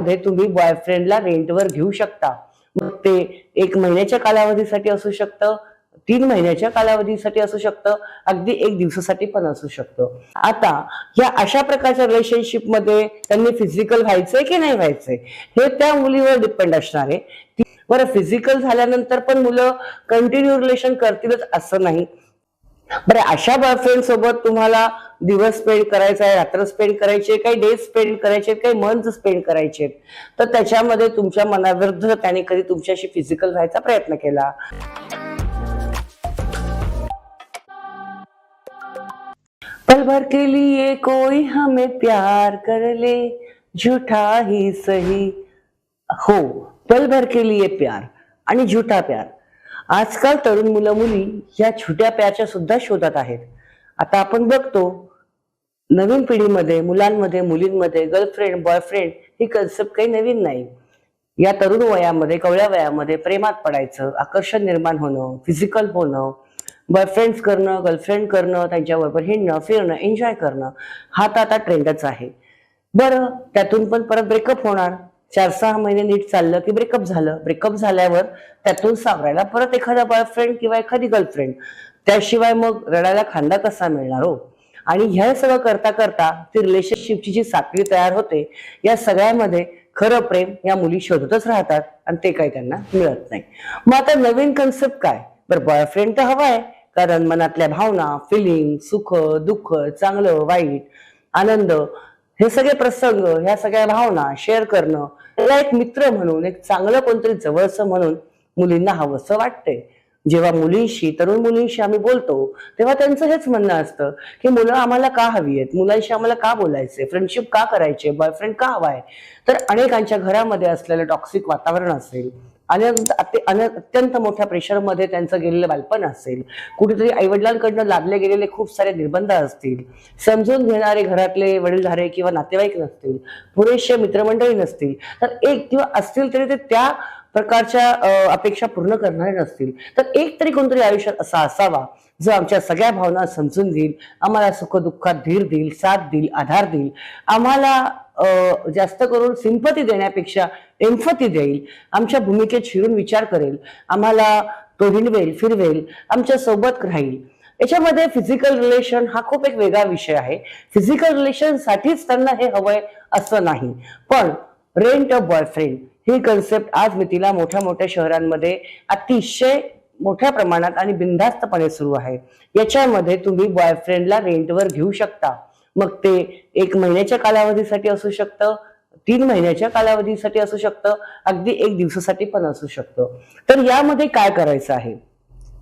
मध्ये तुम्ही बॉयफ्रेंडला रेंटवर घेऊ शकता. मग ते एक महिन्याच्या कालावधीसाठी असू शकतं तीन महिन्याच्या कालावधीसाठी असू शकतं अगदी एक दिवसासाठी पण असू शकतं. आता या अशा प्रकारच्या रिलेशनशिपमध्ये त्यांनी फिजिकल व्हायचंय की नाही व्हायचंय? हे त्या मुलीवर डिपेंड असणार आहे. बरं फिजिकल झाल्यानंतर पण मुलं कंटिन्यू रिलेशन करतीलच असं नाही. बरं अशा बॉयफ्रेंड सोबत तुम्हाला दिवस स्पेंड करायचा आहे रात्र स्पेंड करायचे काही डेज स्पेंड करायचे काही मंथ स्पेंड करायचे तर त्याच्यामध्ये तुमच्या मनाविरुद्ध त्याने कधी तुमच्याशी फिजिकल व्हायचा प्रयत्न केला? पल भर के लिए कोई हमें प्यार कर ले झूठा ही सही. हो पल भर के लिए प्यार आणि झुठा प्यार. आजकाल तरुण मुलं मुली या छोट्या प्यारच्या सुद्धा शोधात आहेत. आता आपण बघतो नवीन पिढीमध्ये मुलांमध्ये मुलींमध्ये गर्लफ्रेंड बॉयफ्रेंड ही कन्सेप्ट काही नवीन नाही. या तरुण वयामध्ये कवळ्या वयामध्ये प्रेमात पडायचं आकर्षण निर्माण होणं फिजिकल होणं बॉयफ्रेंड्स करणं गर्लफ्रेंड करणं त्यांच्याबरोबर हिंडणं फिरणं एन्जॉय करणं हा तर आता ट्रेंडच आहे. बरं त्यातून पण परत ब्रेकअप होणार. चार सहा महिने नीट चाललं की ब्रेकअप झालं. ब्रेकअप झाल्यावर त्यातून सावरायला परत एखादा बॉयफ्रेंड किंवा एखादी गर्लफ्रेंड त्याशिवाय मग रडायला खांदा कसा मिळणार हो? आणि हे सगळं करता करता ती रिलेशनशिपची जी साखळी तयार होते या सगळ्यामध्ये खरं प्रेम या मुली शोधतच राहतात आणि ते काही त्यांना मिळत नाही. मग आता नवीन कन्सेप्ट काय? बरं बॉयफ्रेंड तर हवाय कारण मनातल्या भावना फिलिंग सुख दुःख चांगलं वाईट आनंद हे सगळे प्रसंग ह्या सगळ्या भावना शेअर करणं त्याला एक मित्र म्हणून एक चांगलं कोणतरी जवळचं म्हणून मुलींना हवंसं वाटतंय. जेव्हा मुलींशी तरुण मुलींशी आम्ही बोलतो तेव्हा त्यांचं हेच म्हणणं असतं की मुलं आम्हाला का हवी आहेत? मुलांशी आम्हाला का बोलायचे फ्रेंडशिप का करायचे बॉयफ्रेंड का हवाय तर अनेकांच्या घरामध्ये असलेलं टॉक्सिक वातावरण असेल आणि अत्यंत मोठ्या प्रेशरमध्ये त्यांचं गेलेलं बालपण असेल कुठेतरी आईवडिलांकडनं लादले गेलेले खूप सारे निर्बंध असतील समजून घेणारे घरातले वडीलधारे किंवा नातेवाईक नसतील पुरेसे मित्रमंडळी नसतील तर एक किंवा असतील तरी ते त्या प्रकारच्या अपेक्षा पूर्ण करणारे नसतील. तर एक तरी कोणतरी आयुष्यात असा असावा जो आमच्या सगळ्या भावना समजून घेईल आम्हाला सुख दुःखात धीर देईल साथ देईल आधार देईल. आम्हाला जास्त करून सिंपती देण्यापेक्षा एम्फती देईल. आमच्या भूमिकेत शिरून विचार करेल. आम्हाला तो हिंडवेल फिरवेल आमच्यासोबत राहील. याच्यामध्ये फिजिकल रिलेशन हा खूप एक वेगळा विषय आहे. फिजिकल रिलेशन साठीच त्यांना हे हवंय असं नाही. पण रेंट अ बॉयफ्रेंड ही कन्सेप्ट आज मी तिला मोठ्या मोठ्या शहरांमध्ये अतिशय मोठ्या प्रमाणात आणि बिनधास्तपणे सुरू आहे. याच्यामध्ये तुम्ही बॉयफ्रेंडला रेंटवर घेऊ शकता. मग ते एक महिन्याच्या कालावधीसाठी असू शकतं तीन महिन्याच्या कालावधीसाठी असू शकतं अगदी एक दिवसासाठी पण असू शकतं. तर यामध्ये काय करायचं आहे?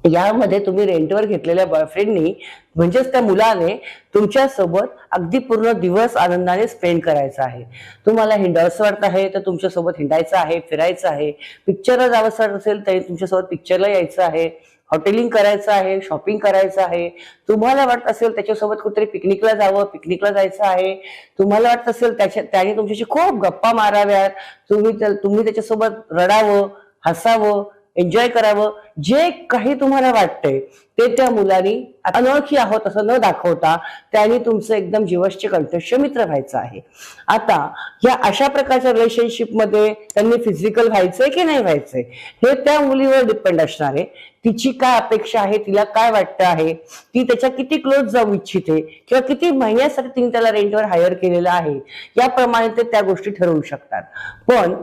यामध्ये तुम्ही रेंटवर घेतलेल्या बॉयफ्रेंडनी म्हणजेच त्या मुलाने तुमच्यासोबत अगदी पूर्ण दिवस आनंदाने स्पेंड करायचा आहे. तुम्हाला हिंडावंसं वाटत आहे तर तुमच्यासोबत हिंडायचं आहे फिरायचं आहे. पिक्चरला जावंसं असेल तरी तुमच्यासोबत पिक्चरला यायचं आहे. हॉटेलिंग करायचं आहे शॉपिंग करायचं आहे. तुम्हाला वाटत असेल त्याच्यासोबत कुठेतरी पिकनिकला जावं पिकनिकला जायचं आहे. तुम्हाला वाटत असेल त्याच्या त्याने तुमच्याशी खूप गप्पा माराव्यात. तुम्ही तुम्ही त्याच्यासोबत रडावं हसावं. एन्जॉय करावं. जे काही तुम्हाला वाटतंय ते त्या मुलांनी अनोळखी आहोत असं न दाखवता त्यांनी तुमचं एकदम जीवसचे कंठस्थ मित्र व्हायचं आहे. आता या अशा प्रकारच्या रिलेशनशिपमध्ये त्यांनी फिजिकल व्हायचंय की नाही व्हायचंय हे त्या मुलीवर डिपेंड असणार आहे. तिची काय अपेक्षा आहे तिला काय वाटतं आहे ती त्याच्या किती क्लोज जाऊ इच्छिते किंवा किती महिन्यासाठी तिने त्याला रेंटवर हायर केलेलं आहे याप्रमाणे ते त्या गोष्टी ठरवू शकतात. पण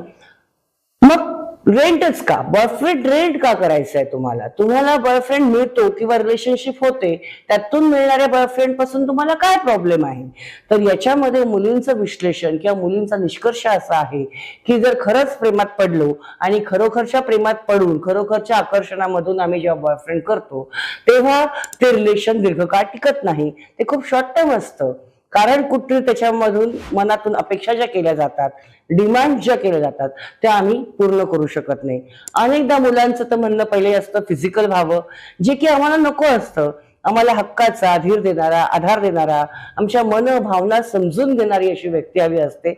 मग रेंटच का? बॉयफ्रेंड रेंट का करायचं आहे तुम्हाला? तुम्हाला बॉयफ्रेंड मिळतो किंवा रिलेशनशिप होते त्यातून मिळणाऱ्या बॉयफ्रेंडपासून तुम्हाला काय प्रॉब्लेम आहे? तर याच्यामध्ये मुलींचं विश्लेषण किंवा मुलींचा निष्कर्ष असा आहे की जर खरंच प्रेमात पडलो आणि खरोखरच्या प्रेमात पडून खरोखरच्या आकर्षणामधून आम्ही जेव्हा बॉयफ्रेंड करतो तेव्हा ते रिलेशन दीर्घकाळ टिकत नाही. ते खूप शॉर्ट टर्म असतं. कारण कुठली त्याच्यामधून मनातून अपेक्षा ज्या केल्या जातात डिमांड ज्या केल्या जातात त्या आम्ही पूर्ण करू शकत नाही. अनेकदा मुलांचं तर म्हणणं पहिले असतं फिजिकल व्हावं जे की आम्हाला नको असतं. आम्हाला हक्काचा धीर देणारा आधार देणारा आमच्या मन भावना समजून देणारी अशी व्यक्ती हवी असते.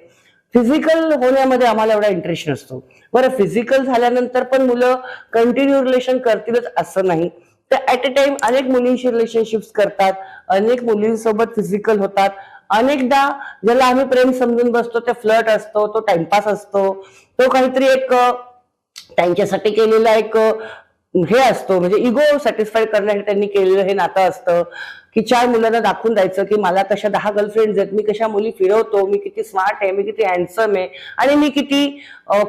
फिजिकल होण्यामध्ये आम्हाला एवढा इंटरेस्ट नसतो. बरं फिजिकल झाल्यानंतर पण मुलं कंटिन्यू रिलेशन करतीलच असं नाही. तर ऍट अ टाइम अनेक मुलींशी रिलेशनशिप्स करतात अनेक मुलींसोबत फिजिकल होतात. अनेकदा ज्याला आम्ही प्रेम समजून बसतो ते फ्लट असतो तो टाइमपास असतो. तो काहीतरी एक त्यांच्यासाठी केलेला एक हे असतो. म्हणजे इगो सॅटिस्फाय करण्यासाठी त्यांनी केलेलं हे नातं असतं. की चार मुलांना दाखवून द्यायचं की मला कशा दहा गर्लफ्रेंड आहेत. मी कशा मुली फिरवतो? मी किती स्मार्ट आहे? मी किती हँडसम आहे? आणि मी किती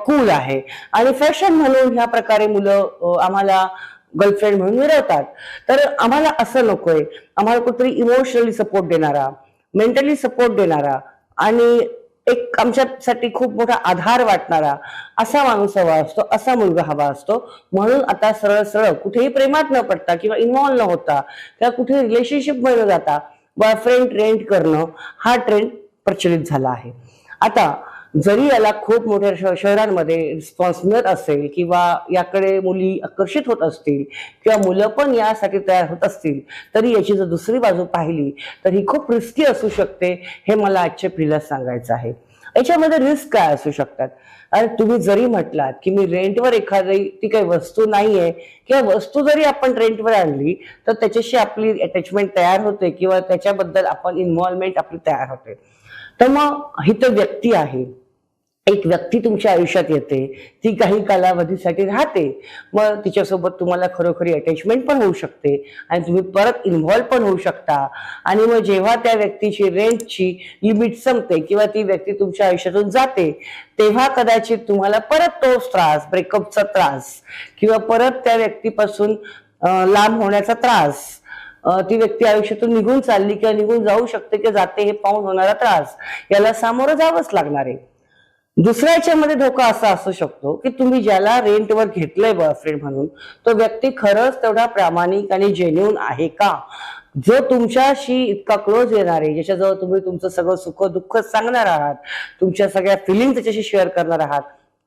कूल आहे? आणि फॅशन म्हणून ह्या प्रकारे मुलं आम्हाला गर्लफ्रेंड म्हणून मिरवतात. तर आम्हाला असं नकोय. आम्हाला कुठेतरी इमोशनली सपोर्ट देणारा मेंटली सपोर्ट देणारा आणि एक आमच्यासाठी खूप मोठा आधार वाटणारा असा माणूस हवा असतो असा मुलगा हवा असतो. म्हणून आता सरळ सरळ कुठेही प्रेमात न पडता किंवा इन्व्हॉल्व न होता किंवा कुठे रिलेशनशिपमध्ये न जाता बॉयफ्रेंड ट्रेंड करणं हा ट्रेंड प्रचलित झाला आहे. आता जरी याला खूप मोठ्या श- शहरांमध्ये रिस्पॉन्स मिळत असेल किंवा याकडे मुली आकर्षित होत असतील किंवा मुलं पण यासाठी तयार होत असतील तरी याची जर दुसरी बाजू पाहिली तर ही खूप रिस्की असू शकते हे मला आजच्या पिढीला सांगायचं आहे. याच्यामध्ये रिस्क काय असू शकतात? अरे तुम्ही जरी म्हटलात की मी रेंटवर एखादी ती काही वस्तू नाहीये किंवा वस्तू जरी आपण रेंटवर आणली तर त्याच्याशी आपली अटॅचमेंट तयार होते किंवा त्याच्याबद्दल आपण इन्व्हॉल्वमेंट आपली तयार होते. तर मग ही तर व्यक्ती आहे. एक व्यक्ती तुमच्या आयुष्यात येते. ती काही कालावधीसाठी राहते. मग तिच्यासोबत तुम्हाला खरोखरी अटॅचमेंट पण होऊ शकते आणि तुम्ही परत इन्व्हॉल्व पण होऊ शकता. आणि मग जेव्हा त्या व्यक्तीची रेंटची लिमिट संपते किंवा ती व्यक्ती तुमच्या आयुष्यातून जाते तेव्हा कदाचित तुम्हाला परत तोच त्रास ब्रेकअपचा त्रास किंवा परत त्या व्यक्तीपासून लांब होण्याचा त्रास ती व्यक्ती आयुष्यातून निघून चालली किंवा निघून जाऊ शकते किंवा जाते हे पाहून होणारा त्रास. याला सामोरं जावंच लागणार आहे. दुसऱ्या याच्यामध्ये धोका असा असू शकतो की तुम्ही ज्याला रेंटवर घेतलंय बॉयफ्रेंड म्हणून तो व्यक्ती खरंच तेवढा प्रामाणिक आणि जेन्युन आहे का? जो तुमच्याशी इतका क्लोज येणार आहे ज्याच्याजवळ तुम्ही तुमचं सगळं सुख दुःख सांगणार आहात तुमच्या सगळ्या फिलिंग त्याच्याशी शेअर करणार आहात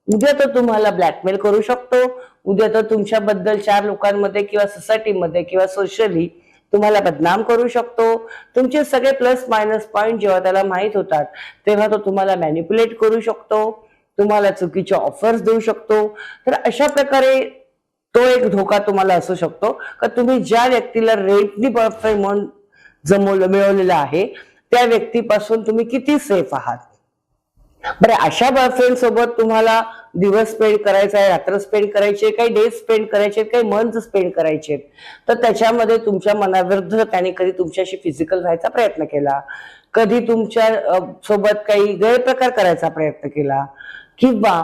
उद्या तो तुम्हाला ब्लॅकमेल करू शकतो. उद्या तो तुमच्याबद्दल चार लोकांमध्ये किंवा सोसायटीमध्ये किंवा सोशली तुम्हाला बदनाम करू शकतो. तुमचे सगळे प्लस मायनस पॉइंट जेव्हा त्याला माहीत होतात तेव्हा तो तुम्हाला मॅनिप्युलेट करू शकतो. तुम्हाला चुकीच्या ऑफर्स देऊ शकतो. तर अशा प्रकारे तो एक धोका तुम्हाला असू शकतो. का तुम्ही ज्या व्यक्तीला रेटनी बॉयफ्रेंड म्हणून जमवलं मिळवलेलं आहे त्या व्यक्तीपासून तुम्ही किती सेफ आहात? बरं अशा बॉयफ्रेंड सोबत तुम्हाला दिवस स्पेंड करायचा आहे रात्र स्पेंड करायचे काही डेज स्पेंड करायचे काही मंथ स्पेंड करायचे तर त्याच्यामध्ये तुमच्या मनाविरुद्ध त्याने कधी तुमच्याशी फिजिकल व्हायचा प्रयत्न केला? कधी तुमच्यासोबत काही गैरप्रकार करायचा प्रयत्न केला? किंवा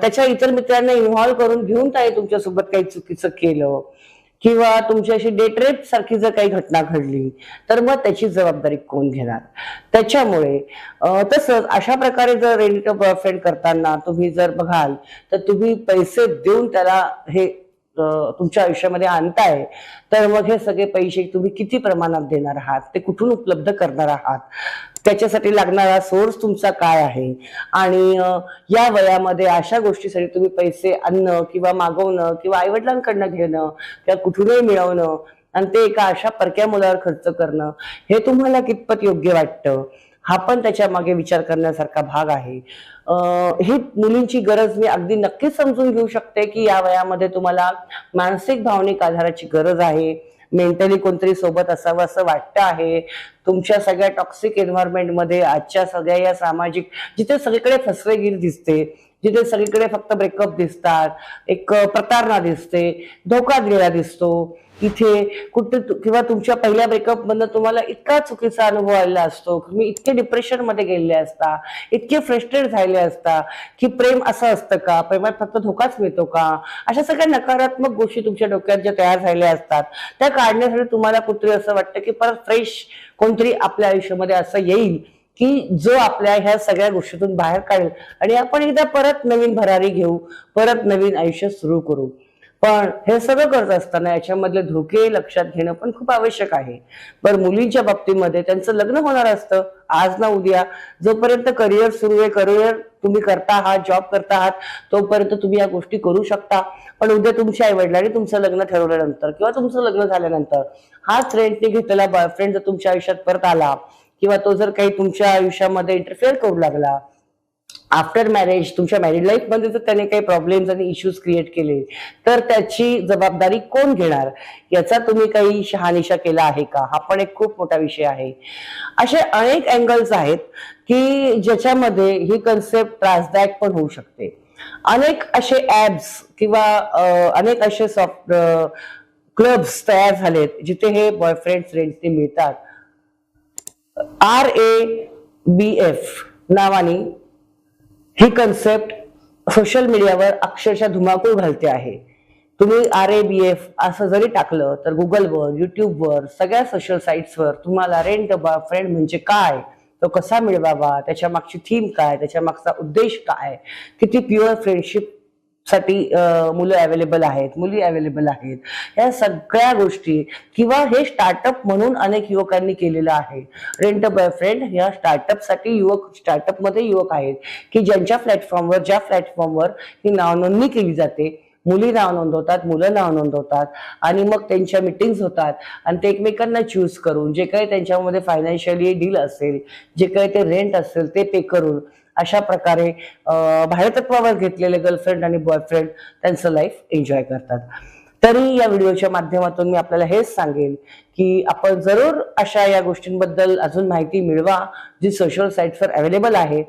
त्याच्या इतर मित्रांना इन्व्हॉल्व करून घेऊन त्याने तुमच्यासोबत काही चुकीचं केलं? किंवा तुमच्याशी डेटरेप सारखी जर काही घटना घडली तर मग त्याची जबाबदारी कोण घेणार? त्याच्यामुळे तसंच अशा प्रकारे जर रेंट बॉयफ्रेंड करताना तुम्ही जर बघाल तर तुम्ही पैसे देऊन त्याला हे तुमच्या आयुष्यामध्ये आणताय तर मग हे सगळे पैसे तुम्ही किती प्रमाणात देणार आहात? ते कुठून उपलब्ध करणार आहात? त्याच्यासाठी लागणारा सोर्स तुमचा काय आहे? आणि या वयामध्ये अशा गोष्टीसाठी तुम्ही पैसे आणणं किंवा मागवणं किंवा आईवडिलांकडनं घेणं किंवा कुठूनही मिळवणं आणि ते एका अशा परक्या मुलावर खर्च करणं हे तुम्हाला कितपत योग्य वाटतं? हा पण त्याच्यामागे विचार करण्यासारखा भाग आहे. ही मुलींची गरज मी अगदी नक्कीच समजून घेऊ शकते की या वयामध्ये तुम्हाला मानसिक भावनिक आधाराची गरज आहे. मेंटली कोणतरी सोबत असावं असं वाटतं आहे. तुमच्या सगळ्या टॉक्सिक एन्व्हायरमेंटमध्ये आजच्या सगळ्या या सामाजिक जिथे सगळीकडे फसवेगिरी दिसते जिथे सगळीकडे फक्त ब्रेकअप दिसतात एक प्रतारणा दिसते धोका दिलेला दिसतो इथे कुठे किंवा तुमच्या पहिल्या ब्रेकअप मधनं तुम्हाला इतका चुकीचा अनुभव आलेला असतो. तुम्ही इतके डिप्रेशनमध्ये गेलेले असता इतके फ्रस्ट्रेट झालेले असता की प्रेम असं असतं का? प्रेमात फक्त धोकाच मिळतो का? अशा सगळ्या नकारात्मक गोष्टी तुमच्या डोक्यात ज्या तयार झालेल्या असतात त्या काढण्यासाठी तुम्हाला कुठेतरी असं वाटतं की परत फ्रेश कोणतरी आपल्या आयुष्यामध्ये असं येईल की जो आपल्या ह्या सगळ्या गोष्टीतून बाहेर काढेल. आणि आपण एकदा परत नवीन भरारी घेऊ परत नवीन आयुष्य सुरू करू. पण हे सगळं करत असताना याच्यामधले धोके लक्षात घेणं पण खूप आवश्यक आहे. पण मुलींच्या बाबतीमध्ये त्यांचं लग्न होणार असतं. आज ना उद्या. जोपर्यंत करिअर सुरू आहे करिअर तुम्ही करता आहात जॉब करता आहात तोपर्यंत तुम्ही या गोष्टी करू शकता. पण उद्या तुमच्या आई वडिलांनी तुमचं लग्न ठरवल्यानंतर किंवा तुमचं लग्न झाल्यानंतर हाच रेंटने घेतलेला बॉयफ्रेंड जर तुमच्या आयुष्यात परत आला किंवा तो जर काही तुमच्या आयुष्यामध्ये इंटरफेअर करू लागला आफ्टर मॅरेज तुमच्या मॅरिड लाईफमध्ये जर त्याने काही प्रॉब्लेम्स आणि इश्यूज क्रिएट केले तर त्याची जबाबदारी कोण घेणार? याचा तुम्ही काही शहानिशा केला आहे का? हा पण एक खूप मोठा विषय आहे. असे अनेक अँगल्स आहेत की ज्याच्यामध्ये ही कन्सेप्ट त्रासदायक पण होऊ शकते. अनेक असे ऍप्स किंवा अनेक असे सॉफ्ट क्लब्स तयार झालेत जिथे हे बॉयफ्रेंड रेंटने मिळतात. आर ए बी एफ नावाने ही कन्सेप्ट सोशल मीडियावर अक्षरशः धुमाकूळ घालते आहे. तुम्ही आर ए बी एफ असं जरी टाकलं तर गुगलवर युट्यूबवर सगळ्या सोशल साईट्सवर तुम्हाला रेंट फ्रेंड म्हणजे काय? तो कसा मिळवावा? त्याच्या मागची थीम काय? त्याच्या मागचा उद्देश काय? किती प्युअर फ्रेंडशिप साठी मुलं अवेलेबल आहेत मुली अवेलेबल आहेत. या सगळ्या गोष्टी किंवा हे स्टार्टअप म्हणून अनेक युवकांनी केलेलं आहे. रेंट बॉयफ्रेंड या स्टार्टअपसाठी युवक स्टार्टअपमध्ये युवक आहेत की ज्यांच्या प्लॅटफॉर्मवर ज्या प्लॅटफॉर्मवर ही नावनोंदणी केली जाते. मुली नाव नोंदवतात मुलं नाव नोंदवतात आणि मग त्यांच्या मिटिंग्स होतात आणि ते एकमेकांना चूज करून जे काही त्यांच्यामध्ये फायनान्शियली डील असेल जे काही ते रेंट असेल ते पे करून अशा प्रकारे अं, भाडेतत्वावर घेतलेले गर्लफ्रेंड आणि बॉयफ्रेंड त्यांचं लाईफ एन्जॉय करतात. तरी या व्हिडिओच्या माध्यमातून मी आपल्याला हेच सांगेन की आपण जरूर अशा या गोष्टींबद्दल अजून माहिती मिळवा जी सोशल साईट्सवर अवेलेबल आहे.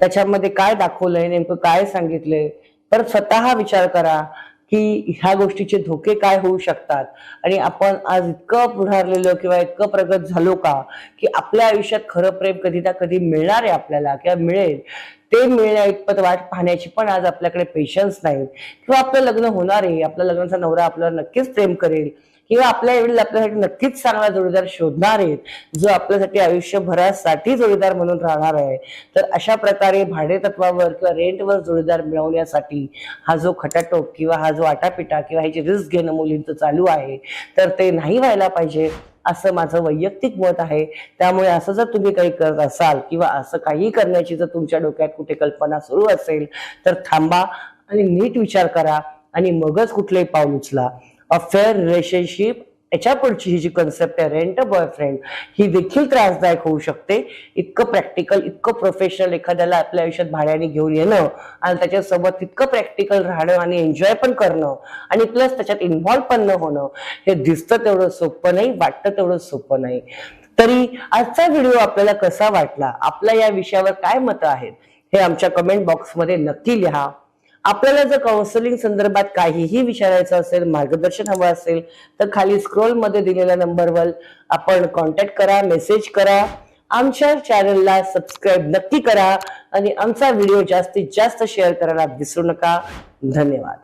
त्याच्यामध्ये काय दाखवलंय नेमकं काय सांगितलंय तर स्वतः विचार करा. की ह्या गोष्टीचे धोके काय होऊ शकतात? आणि आपण आज इतकं पुढारलेलो किंवा इतकं प्रगत झालो का की आपल्या आयुष्यात खरं प्रेम कधी ना कधी मिळणार आहे आपल्याला किंवा मिळेल. ते मिळण्या इतपत वाट पाहण्याची पण आज आपल्याकडे पेशन्स नाही. किंवा आपलं लग्न होणार आहे आपल्या लग्नाचा नवरा आपल्याला नक्कीच प्रेम करेल. किंवा आपल्या एवढी आपल्यासाठी नक्कीच चांगला जोडीदार शोधणार आहेत. जो आपल्यासाठी आयुष्यभरासाठी जोडीदार म्हणून राहणार आहे. तर अशा प्रकारे भाडेतत्वावर किंवा रेंटवर जोडीदार मिळवण्यासाठी हा जो खटाटोप किंवा हा जो आटापिटा किंवा ह्याची रिस्क घेणं मुलींचं चालू आहे तर ते नाही व्हायला पाहिजे असं माझं वैयक्तिक मत आहे. त्यामुळे असं जर तुम्ही काही करत असाल किंवा असं काही करण्याची जर तुमच्या डोक्यात कुठे कल्पना सुरू असेल तर थांबा आणि नीट विचार करा आणि मगच कुठलंही पाऊल उचला. अफेअर रिलेशनशिप याच्या पुढची ही जी कन्सेप्ट आहे रेंट बॉयफ्रेंड ही देखील त्रासदायक होऊ शकते. इतकं प्रॅक्टिकल इतकं प्रोफेशनल एखाद्याला आपल्या आयुष्यात भाड्याने घेऊन येणं आणि त्याच्यासोबत तितकं प्रॅक्टिकल राहणं आणि एन्जॉय पण करणं आणि प्लस त्याच्यात इन्व्हॉल्व पण न होणं हे दिसतं तेवढं सोपं नाही वाटतं तेवढं सोपं नाही. तरी आजचा व्हिडिओ आपल्याला कसा वाटला? आपल्या या विषयावर काय मतं आहेत? हे आमच्या कमेंट बॉक्समध्ये नक्की लिहा. आपल्याला जर काउन्सिलिंग संदर्भात काहीही विचारायचं असेल मार्गदर्शन हवं असेल तर खाली स्क्रोलमध्ये दिलेल्या नंबरवर आपण कॉन्टॅक्ट करा मेसेज करा. आमच्या चॅनलला सबस्क्राईब नक्की करा आणि आमचा व्हिडिओ जास्तीत जास्त शेअर करायला विसरू नका. धन्यवाद.